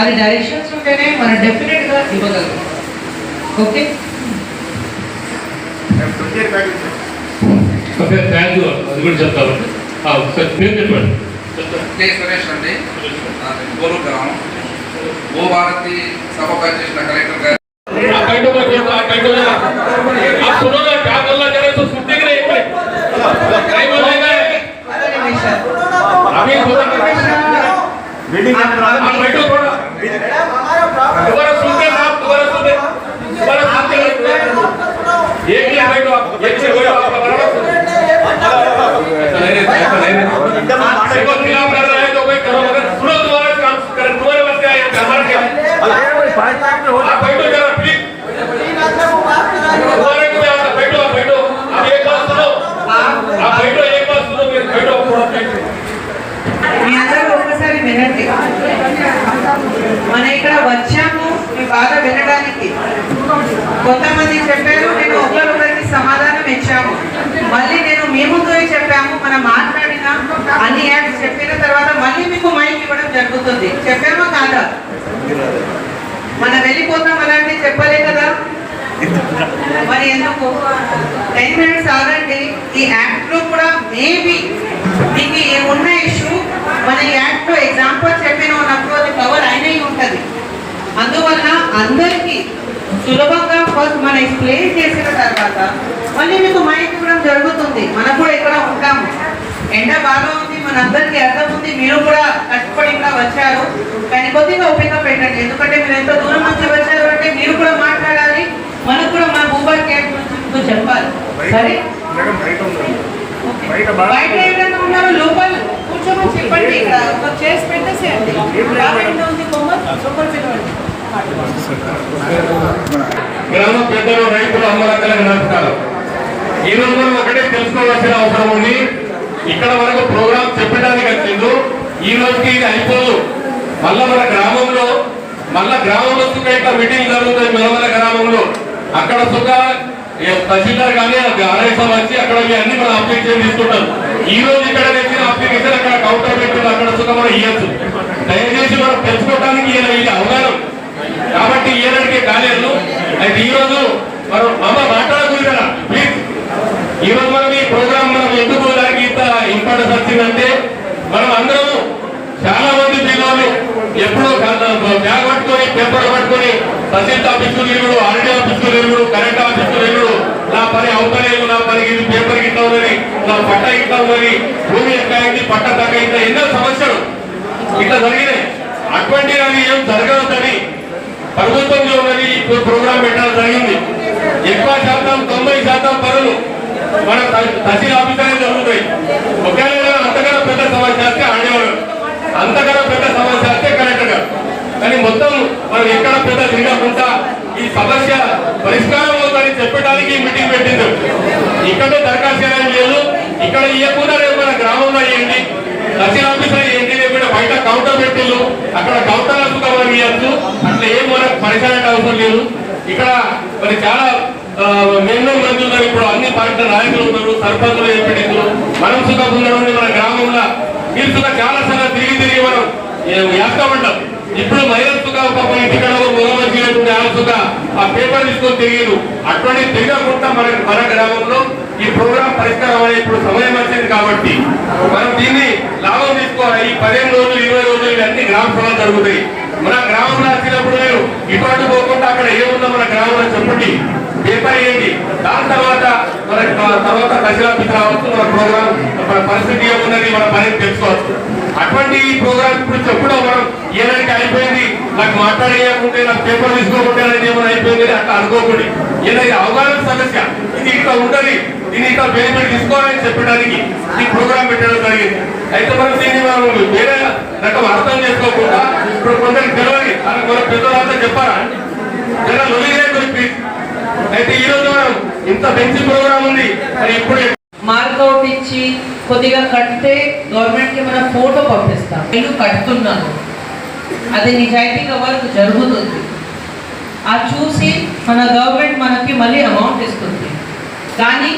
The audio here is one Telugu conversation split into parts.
అది డైరెక్షన్స్ ఉంటేనే మనం డెఫినెట్గా ఇవ్వగలం. ఓకే ఓకే థ్యాంక్ యూ అది కూడా చెప్తాను. ఒకసారి పేరు చెప్పండి. కే సురేష్ అండి. గోరు గ్రామం. ఓ భారతి సభ పనిచేసిన కలెక్టర్ గారు. ఆ दोबारा सुनते साहब दोबारा सुनते दोबारा सुनते एक मिनट बैठो आप एक मिनट बैठो आप दोबारा सुनते ऐसा नहीं रहता ऐसा नहीं रहता देखो खिलाफ कर रहे हैं तो कोई करो मगर सुनो दोबारा काम कर दोबारा मत क्या ये हमारा क्या आप కొంతమంది చెప్పారు నేను ఒకరొకరికి సమాధానం ఇచ్చాము మళ్ళీ నేను మీ ముందు చెప్పాము మనం మాట్లాడిన అన్ని యాక్ట్స్ చెప్పిన తర్వాత మళ్ళీ మీకు మైక్ ఇవ్వడం జరుగుతుంది. చెప్పామా కాదా? మనం వెళ్ళిపోతాం అలాంటివి చెప్పలే కదా. మరి ఎందుకు? టెన్ మినిట్స్ ఆగండి ఈ యాక్ట్లో కూడా మేబీ మీకు ఉన్న ఇష్యూ మన ఈ యాక్ట్లో ఎగ్జాంపుల్ చెప్పిన ఉన్నప్పుడు అది కవర్ అయినవి ఉంటది. అందువల్ల అందరికీ సులభంగా ఫస్ట్ మనం ఎక్స్ప్లెయిన్ చేసిన తర్వాత మళ్ళీ మీకు మైక్ ఇవ్వడం జరుగుతుంది. మనం కూడా ఇక్కడ ఉంటాము. ఎండ బాగా ఉంది మనందరికీ అర్థం ఉంది. మీరు కూడా కష్టపడి ఇక్కడ వచ్చారు. కానీ కొద్దిగా ఓపిక పెట్టండి. ఎందుకంటే మీరు ఎంత దూరం నుంచి వచ్చారు అంటే మీరు కూడా మాట్లాడాలి. మనకు కూడా మన ఊబర్ క్యాబ్ గురించి చెప్పాలి. సరే. బయట ఎవరైనా ఉన్నారు లోపల కూర్చోమని చెప్పండి. ఇక్కడ చేసి పెట్టేసేయండి. ఉంది కొమ్మ లోపల పిలవండి గ్రామ పెద్దలు రైతులు అమ్మలక్కలకు నడుపుతారు ఈ రోజు మనం ఒకటే తెలుసుకోవాల్సిన అవసరం ఉంది. ఇక్కడ వరకు ప్రోగ్రామ్ చెప్పడానికి వచ్చింది ఈ రోజుకి ఇది అయిపోదు. మళ్ళా మన గ్రామంలో మళ్ళా గ్రామంలో సుఖ ఇట్లా మీటింగ్ జరుగుతుంది మన గ్రామంలో? అక్కడ సుఖ తహసీల్దార్ కానీ ఆర్ఎస్ఎం వచ్చి అక్కడ అన్ని మనం అప్లికేషన్ తీసుకుంటాం. ఈ రోజు ఇక్కడ తెచ్చిన అప్లికేషన్ అక్కడ కౌంటర్ పెట్టి అక్కడ సుఖ మనం ఇవ్వచ్చు దయచేసి మనం తెలుసుకోవడానికి ఇది అవగాహన. కాబట్టి ఈనాడికి కాలేదు అయితే ఈ రోజు మనం అమ్మ మాట్లాడకూడదు ప్లీజ్ ఈ రోజు మనం ఈ ప్రోగ్రామ్ మనం ఎందుకు దానికి ఇంత ఇంపార్టెన్స్ వచ్చిందంటే మనం అందరం చాలా మంది పిల్లలు ఎప్పుడో బ్యాగ్ పట్టుకొని పేపర్ పట్టుకొని తహసీల్ ఆఫీసులు తిరుగుడు ఆర్డీ ఆఫీసులు తిరుగుడు కరెంట్ ఆఫీసులు తిరుగుడు నా పని అవుతలేదు నా పని ఇది పేపర్ ఇట్లా ఉన్నది నా పట్ట ఇట్లా ఉన్నది భూమి ఎట్లా అయింది పట్ట తగ్గ ఇట్లా ఎన్నో సమస్యలు. ఇట్లా జరిగినాయి. అటువంటి అవి ఏం జరగవద్దని ప్రభుత్వంలో ఉన్నది ఇప్పుడు ప్రోగ్రాం పెట్టడం జరిగింది. ఎక్కువ శాతం తొంభై శాతం పనులు మన తహసీల్ ఆఫీసరే జరుగుతాయి. ఒకవేళ అంతకన్నా పెద్ద సమస్య వస్తే ఆడేవాడు అంతకన్నా పెద్ద సమస్య వస్తే కలెక్టర్ గారు. కానీ మొత్తం మనం ఎక్కడ పెద్ద తిరగకుండా ఈ సమస్య పరిష్కారం అవుతుందని చెప్పడానికి మీటింగ్ పెట్టింది ఇక్కడే దరఖాస్తు చేయడం లేదు. ఇక్కడ ఇవ్వకుండా రేపు మన గ్రామంలో ఇవ్వండి తహసీల్ ఆఫీసర్ ఏంటి? లేకుండా బయట కౌంటర్ పెట్టిల్లు అక్కడ కౌంటర్ మనం ఇవ్వచ్చు అట్లా ఏం మనకు పరిసరానికి అవసరం లేదు. ఇక్కడ మరి చాలా మెన్నో మంది ఉన్నారు ఇప్పుడు అన్ని పార్టీల నాయకులు ఉన్నారు. సర్పంచులు ఎంపీటీలు మనం సుఖం ఉండడం మన గ్రామంలో మీరు సుఖ చాలా సార్లు తిరిగి తిరిగి మనం వేస్తామంటాం ఇప్పుడు మహిళలు సుఖ పాపం ఇంటికడ మొదలొచ్చినటువంటి ఆ సుఖ ఆ పేపర్ తీసుకొని తిరిగిరు అటువంటి తిరగకుండా మన మన గ్రామంలో ఈ ప్రోగ్రాం పరిష్కారం అనే ఇప్పుడు సమయం వచ్చింది కాబట్టి మనం దీన్ని లాభం తీసుకోవాలి. ఈ పదిహేను రోజులు ఇరవై రోజులు ఇవన్నీ గ్రామ సభలు జరుగుతాయి. మన గ్రామంలో వచ్చినప్పుడు మీరు ఇటువంటి పోకుండా అక్కడ ఏముందో మన గ్రామంలో చెప్పండి. పేపర్ వేయండి. దాని తర్వాత మన తర్వాత దశలాఫీస్ రావచ్చు. మన ప్రోగ్రాం మన పరిస్థితి ఏమున్నది మన పని తెలుసుకోవచ్చు. అటువంటి ఈ ప్రోగ్రామ్ ఇప్పుడు చెప్పడం మనం ఏదైతే అయిపోయింది. నాకు మాట్లాడేయకుంటే నాకు పేపర్ తీసుకోకుంటే అనేది ఏమైనా అయిపోయింది అట్లా అనుకోకండి. ఏదైతే అవగాహన సమస్య. ఇది ఇట్లా ఉండాలి దీన్ని ఇట్లా బెనిఫిట్ తీసుకోవాలని చెప్పడానికి ఈ ప్రోగ్రామ్ పెట్టడం జరిగింది. అయితే మనం దీన్ని మనం వేరే రకం అర్థం చేసుకోకుండా ఇప్పుడు కొందరికి తెలియని వాళ్ళకి మన పెద్దలంతా చెప్పారా? జర లొలిగే గురించి అయితే ఈ రోజు మనం ఇంత మంచి ప్రోగ్రామ్ ఉంది అని ఇప్పుడు మార్కౌట్ ఇచ్చి కొద్దిగా కడితే గవర్నమెంట్కి మనం ఫోటో పంపిస్తాం. నేను కడుతున్నాను. అది నిజాయితీగా వరకు జరుగుతుంది. ఆ చూసి మన గవర్నమెంట్ మనకి మళ్ళీ అమౌంట్ ఇస్తుంది. కానీ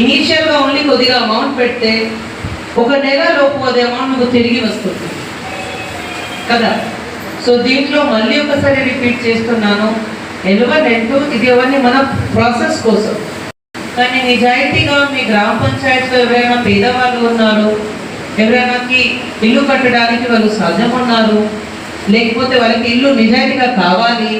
ఇనీషియల్గా ఓన్లీ కొద్దిగా అమౌంట్ పెడితే ఒక నెల లోపు అది అమౌంట్ మీకు తిరిగి వస్తుంది. కదా? సో దీంట్లో మళ్ళీ ఒకసారి రిపీట్ చేస్తున్నాను. ఎలవన్ రెండు ఇది ఎవరిని మన ప్రాసెస్ కోసం. కానీ నిజాయితీగా మీ గ్రామ పంచాయతీలో ఎవరైనా పేదవాళ్ళు ఉన్నారు ఎవరైనాకి ఇల్లు కట్టడానికి వాళ్ళు సాధ్యం ఉన్నారు లేకపోతే వాళ్ళకి ఇల్లు నిజాయితీగా కావాలి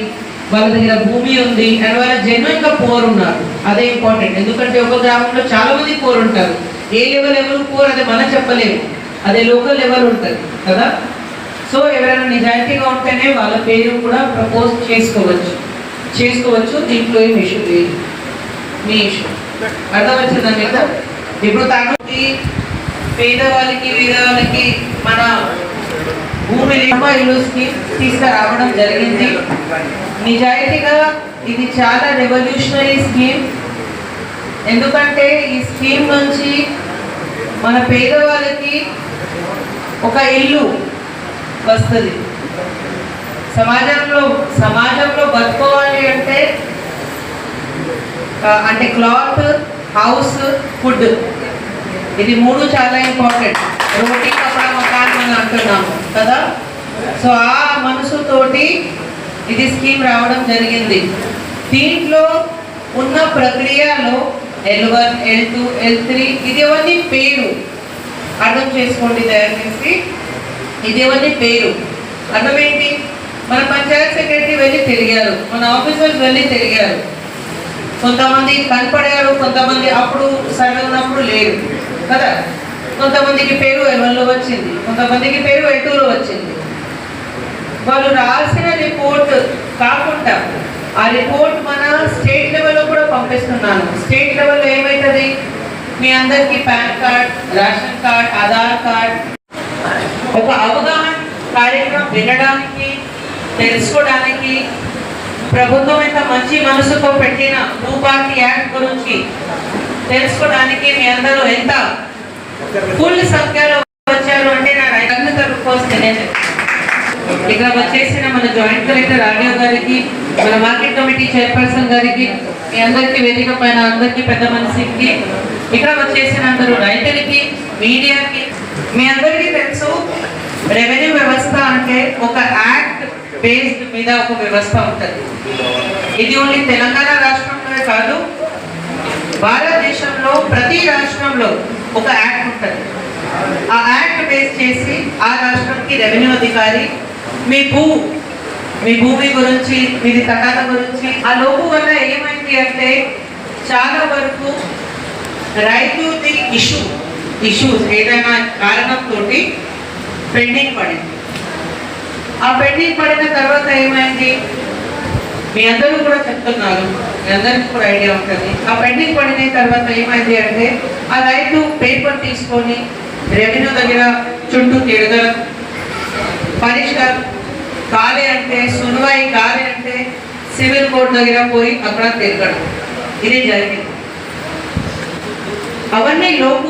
వాళ్ళ దగ్గర భూమి ఉంది అండ్ వాళ్ళ జెన్యున్గా పోర్ ఉన్నారు. అదే ఇంపార్టెంట్. ఎందుకంటే ఒక గ్రామంలో చాలా మంది పోర్ ఉంటారు. ఏ లెవెల్ ఎవరు పోర్ అది మనం చెప్పలేము. అదే లోకల్ లెవెల్ ఉంటుంది కదా? సో ఎవరైనా నిజాయితీగా ఉంటేనే వాళ్ళ పేరు కూడా ప్రపోజ్ చేసుకోవచ్చు. చేసుకోవచ్చు దీంట్లో ఏం ఇష్యూ లేదు. మీ ఇష్యూ అర్థమవుతుందా మీకు? ఇప్పుడు తనకి పేదవాళ్ళకి వీరవాళ్ళకి మన భూమి ఇల్లుస్కి తీసుకురావడం జరిగింది. నిజాయితీగా ఇది చాలా రెవల్యూషనరీ స్కీమ్ ఎందుకంటే ఈ స్కీమ్ నుంచి మన పేదవాళ్ళకి ఒక ఇల్లు వస్తుంది. సమాజంలో సమాజంలో బతుకోవాలి అంటే అంటే క్లాత్ హౌస్ ఫుడ్. ఇది మూడు చాలా ఇంపార్టెంట్ రోటీ కపడా అని అంటున్నాము కదా? సో ఆ మనసుతోటి ఇది స్కీమ్ రావడం జరిగింది. దీంట్లో ఉన్న ప్రక్రియలో L one L two L three ఇది పేరు. అర్థం చేసుకోండి దయచేసి ఇది ఇదివన్నీ పేరు. అర్థమేంటి? మన పంచాయత్ సెక్రటరీ వెళ్ళి తిరిగారు మన ఆఫీసర్స్ వెళ్ళి తిరిగారు కొంతమంది కనపడారు కొంతమంది అప్పుడు సడన్ ఉన్నప్పుడు లేరు కదా? కొంతమందికి పేరు ఎవరిలో వచ్చింది? కొంతమందికి పేరు ఎటులో వచ్చింది? వాళ్ళు రాసిన రిపోర్ట్ కాకుండా ఆ రిపోర్ట్ మన స్టేట్ లెవెల్లో కూడా పంపిస్తున్నాను. స్టేట్ లెవెల్లో ఏమవుతుంది మీ అందరికీ PAN card ration card Aadhaar card ఒక అవగాహన కార్యక్రమం వినడానికి తెలుసుకోవడానికి ప్రభుత్వం ఎంత మంచి మనసుతో పెట్టిన భూ పార్టీ యాక్ట్ గురించి తెలుసుకోవడానికి మీ అందరూ ఎంత ఫుల్ సంఖ్యలో వచ్చారు అంటే నా రైతు తరఫు తెలియదు ఇక్కడ వచ్చేసిన మన జాయింట్ కలెక్టర్ ఆర్డీఓ గారికి మన మార్కెట్ కమిటీ చైర్పర్సన్ గారికి మీ అందరికీ వేదిక పైన అందరికీ పెద్ద మనిషికి ఇక్కడ వచ్చేసిన అందరూ రైతులకి మీడియాకి మీ అందరికీ తెలుసు రెవెన్యూ వ్యవస్థ అంటే ఒక యాక్ట్ బేస్డ్ మీద ఒక వ్యవస్థ ఉంటుంది. ఇది ఓన్లీ తెలంగాణ రాష్ట్రంలోనే కాదు భారతదేశంలో ప్రతి రాష్ట్రంలో ఒక యాక్ట్ ఉంటుంది. ఆ యాక్ట్ బేస్ చేసి ఆ రాష్ట్రంకి రెవెన్యూ అధికారి మీ భూ మీ భూమి గురించి మీది తగాద గురించి ఆ లోపు వల్ల ఏమైంది అంటే చాలా వరకు రైతుది ఇష్యూ ఇష్యూస్ ఏదైనా కారణంతో పెండింగ్ పడింది. ఆ పెండింగ్ పడిన తర్వాత ఏమైంది? మీ అందరూ కూడా చెప్తున్నారు. మీ అందరికీ కూడా ఐడియా ఉంటుంది. ఆ పెండింగ్ పడిన తర్వాత ఏమైంది అంటే ఆ రైతు పేపర్ తీసుకొని రెవెన్యూ దగ్గర చుట్టూ తిరగడం పరిష్కారం కాలే అంటే సున్వాయి కాలే అంటే సివిల్ కోర్ట్ దగ్గర పోయి అక్కడ తిరగడం. ఇది జరిగింది. అవన్నీ లోపు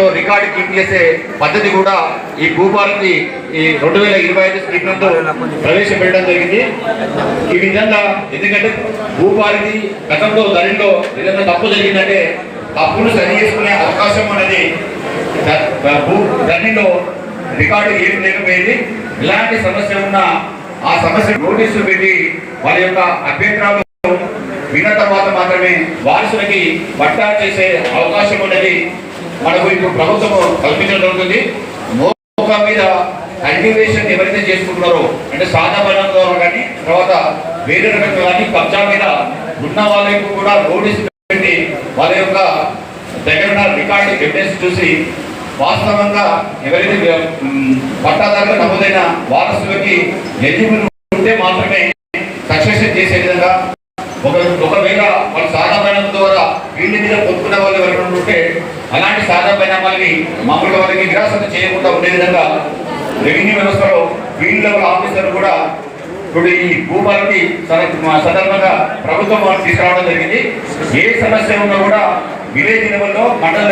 లో రికార్డు కీప్ చేసే పద్ధతి కూడా ఈ భూభారతి ఈ రెండు వేల ఇరవై ఐదు స్క్రిప్ట్ ప్రవేశపెట్టడం జరిగింది. ఈ విధంగా ఎందుకంటే భూభారతి గతంలో ధరలో ఏదైనా తప్పు జరిగిందంటే తప్పును సరి చేసుకునే అవకాశం అనేది భూ ధరణిలో రికార్డు ఏం లేకపోయింది. ఇలాంటి సమస్య ఉన్న ఆ సమస్య నోటీసులు పెట్టి వాళ్ళ యొక్క అభ్యంతరాలు విన్న తర్వాత మాత్రమే వారసులకి పట్టా చేసే అవకాశం ఉన్నది. మనకు ఇప్పుడు ప్రభుత్వం కల్పించడం జరుగుతుంది. మోక మీద కల్టివేషన్ ఎవరైతే చేసుకుంటున్నారో అంటే సాధారణ ద్వారా కానీ తర్వాత వేరే రకంగా కానీ కబ్జా మీద ఉన్న వాళ్ళకి కూడా నోటీసు పెట్టి వాళ్ళ యొక్క దగ్గర రికార్డు ఎవిడెన్స్ చూసి వాస్తవంగా ఎవరైతే పట్టాదారులు నమోదైన వారసులకి ఎలిజిబుల్ ఉంటే మాత్రమే సక్సెషన్ చేసే విధంగా ఒక ఒకవేళ వాళ్ళు సాధారణ ద్వారా వీళ్ళ మీద పొందుకునే వాళ్ళు ఎవరైనా ఉంటే అలాంటి సాధన పరిణామాలకి మామూలుగా వాళ్ళకి నిరాశత చేయకుండా ఉండే విధంగా రెవెన్యూ వ్యవస్థలో ఫీల్డ్ లెవెల్ ఆఫీసర్ కూడా ఇప్పుడు ఈ భూపాలకి సందర్భంగా ప్రభుత్వం తీసుకురావడం జరిగింది. ఏ సమస్య ఉన్నా కూడా విలేజ్ లెవెల్లో మండల